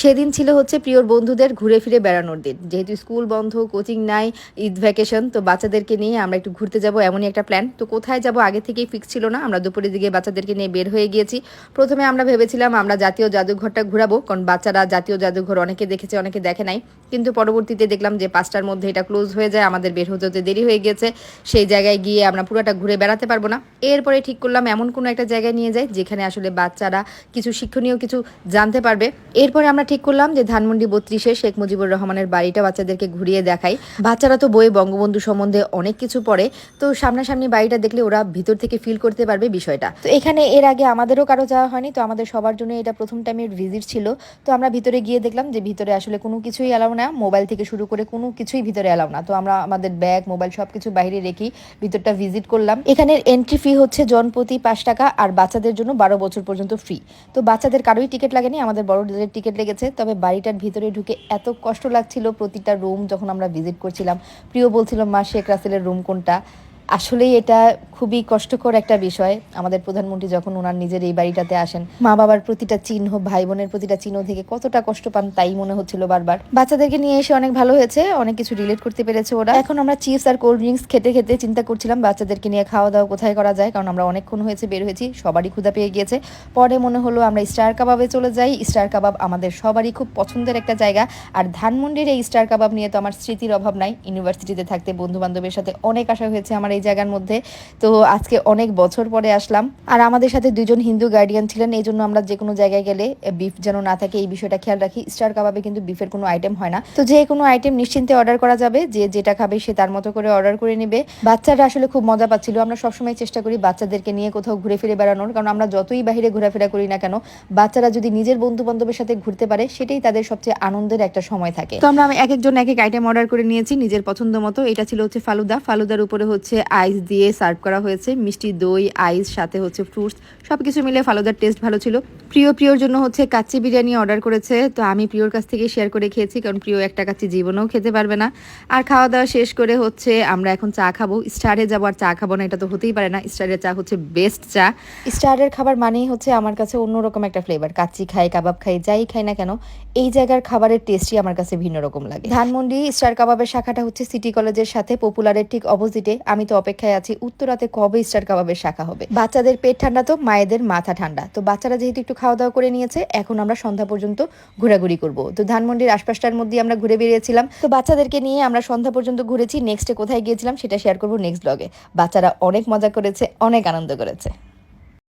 সেদিন ছিল হচ্ছে প্রিয়র বন্ধুদের ঘুরে ফিরে বেড়ানোর দিন। যেহেতু স্কুল বন্ধ, কোচিং নাই, ঈদ ভ্যাকেশন, তো বাচ্চাদেরকে নিয়ে আমরা একটু ঘুরতে যাব এমনই একটা প্ল্যান। তো কোথায় যাব আগে থেকেই ফিক্স ছিল না, আমরা দুপুরের দিকে বাচ্চাদেরকে নিয়ে বের হয়ে গিয়েছি। প্রথমে আমরা ভেবেছিলাম আমরা জাতীয় জাদুঘরটা ঘুরাবো, কারণ বাচ্চারা জাতীয় জাদুঘর অনেকে দেখেছে, অনেকে দেখে নাই। কিন্তু পরবর্তীতে দেখলাম যে পাঁচটার মধ্যে এটা ক্লোজ হয়ে যায়, আমাদের বের হতে হতে দেরি হয়ে গিয়েছে। সেই জায়গায় গিয়ে আমরা পুরোটা ঘুরে বেড়াতে পারব না। এরপরে ঠিক করলাম এমন কোনো একটা জায়গায় নিয়ে যাই, যেখানে আসলে বাচ্চারা কিছু শিক্ষণীয় কিছু জানতে পারবে। এরপরে আমরা ঠিক করলাম যে ধানমন্ডি বত্রিশে শেখ মুজিবুর রহমানের বাড়িটা বাচ্চাদেরকে ঘুরিয়ে দেখাই। বাচ্চারা তো বইয়ে বঙ্গবন্ধু সম্বন্ধে অনেক কিছু পড়ে, তো সামনাসামনি বাড়িটা দেখলে ওরা ভিতর থেকে ফিল করতে পারবে বিষয়টা। তো এখানে এর আগে আমাদেরও কারও যাওয়া হয়নি, তো আমাদের সবার জন্য এটা প্রথম টাইমের ভিজিট ছিল। তো আমরা ভিতরে গিয়ে দেখলাম যে ভিতরে আসলে কোনো কিছুই এলাও না মোবাইল থেকে শুরু করে কোনো কিছুই ভিতরে এলাও না। তো আমরা আমাদের ব্যাগ মোবাইল সব কিছু বাইরে রেখেই ভিতরটা ভিজিট করলাম। এখানের এন্ট্রি ফি হচ্ছে জনপ্রতি পাঁচ টাকা, আর বাচ্চাদের জন্য বারো বছর পর্যন্ত ফ্রি তো বাচ্চাদের কারোই টিকিট লাগেনি, আমাদের বড়দের টিকিট লেগেছে তবে বাড়িটার ভিতরে ঢুকে এত কষ্ট লাগছিল প্রতিটা রুম যখন আমরা ভিজিট করছিলাম। প্রিয় বলছিল, মা শেখ রাসেলের রুম কোনটা? আসলেই এটা খুবই কষ্টকর একটা বিষয়। আমাদের প্রধানমন্ত্রী যখন ওনার নিজের এই বাড়িটাতে আসেন মা বাবার প্রতিটা চিহ্ন ভাই বোনের প্রতিটা চিহ্ন থেকে কতটা কষ্ট পান তাই মনে হচ্ছিল বারবার। বাচ্চাদেরকে নিয়ে এসে অনেক ভালো হয়েছে, অনেক কিছু রিলেট করতে পেরেছে ওরা। এখন আমরা চিপস আর কোল্ড ড্রিঙ্কস খেতে খেতে চিন্তা করছিলাম বাচ্চাদেরকে নিয়ে খাওয়া দাওয়া কোথায় করা যায়, কারণ আমরা অনেকক্ষণ হয়েছে বের হয়েছি, সবারই ক্ষুধা পেয়ে গিয়েছে। পরে মনে হলো আমরা স্টার কাবাবে চলে যাই। স্টার কাবাব আমাদের সবারই খুব পছন্দের একটা জায়গা। আর ধানমন্ডির এই স্টার কাবাব নিয়ে তো আমার স্মৃতির অভাব নাই। ইউনিভার্সিটিতে থাকতে বন্ধু বান্ধবের সাথে অনেক আশা হয়েছে আমার এই জায়গার মধ্যে। তো আজকে অনেক বছর পরে আসলাম। আর আমাদের সাথে দুজন হিন্দু গার্ডিয়ান ছিলেন, এই জন্য আমরা যে কোনো জায়গায় গেলে বিফ যেন না থাকে, এই বিষয়টা খেয়াল রাখি। স্টার কাবাবে কিন্তু বিফের কোনো আইটেম হয় না। তো যে কোনো আইটেম নিশ্চিন্তে অর্ডার করা যাবে, যে যেটা খাবে সে তার মতো করে অর্ডার করে নেবে। বাচ্চারা আসলে খুব মজা পাচ্ছিল। আমরা সবসময় চেষ্টা করি বাচ্চাদেরকে নিয়ে কোথাও ঘুরে ফিরে বেড়ানোর, কারণ আমরা যতই বাইরে ঘোরাফেরা করি না কেন, বাচ্চারা যদি নিজের বন্ধু বান্ধবের সাথে ঘুরতে পারে, সেটাই তাদের সবচেয়ে আনন্দের একটা সময় থাকে। তো আমরা এক একজন এক এক আইটেম অর্ডার করে নিয়েছি নিজের পছন্দ মতো। এটা ছিল হচ্ছে ফালুদা। ফালুদার উপরে হচ্ছে আইস দিয়ে সার্ভ করা হয়েছে। মিষ্টি দই, আইস, সাথে হচ্ছে ফ্রুটস সব কিছু মিলে ফালুদার টেস্ট ভালো ছিল। প্রিয় প্রিয়র জন্য হচ্ছে কাচ্চি বিরিয়ানি অর্ডার করেছে। তো আমি প্রিয়র কাছ থেকে শেয়ার করে খেয়েছি, কারণ প্রিয় একটা কাচ্চি জীবনেও খেতে পারবে না। আর খাওয়া দাওয়া শেষ করে হচ্ছে আমরা এখন চা খাব। স্টারে যাব আর চা খাব না, এটা তো হতেই পারে না। স্টারের চা হচ্ছে বেস্ট চা। স্টারের খাবার মানেই হচ্ছে আমার কাছে অন্যরকম একটা ফ্লেভার কাচ্চি খাই, কাবাব খাই, যাই খাই না কেন, এই জায়গার খাবারের টেস্টই আমার কাছে ভিন্ন রকম লাগে। ধানমন্ডি স্টার কাবাবের শাখাটা হচ্ছে সিটি কলেজের সাথে পপুলারের ঠিক অপোজিটে আমি তো অপেক্ষায় আছি, উত্তরাতে কবে স্টার কাবাবের শাখা হবে? বাচ্চাদের পেট ঠান্ডা তো, মায়েদের মাথা ঠান্ডা। তো বাচ্চারা যেহেতু একটু খাওয়া দাওয়া করে নিয়েছে, এখন আমরা সন্ধ্যা পর্যন্ত ঘোরাঘুরি করব। তো ধানমন্ডির আশপাশটার মধ্যে আমরা ঘুরে বেরিয়েছিলাম। তো বাচ্চাদেরকে নিয়ে আমরা সন্ধ্যা পর্যন্ত ঘুরেছি নেক্সটে কোথায় গিয়েছিলাম সেটা শেয়ার করব নেক্সট ব্লগে বাচ্চারা অনেক মজা করেছে, অনেক আনন্দ করেছে।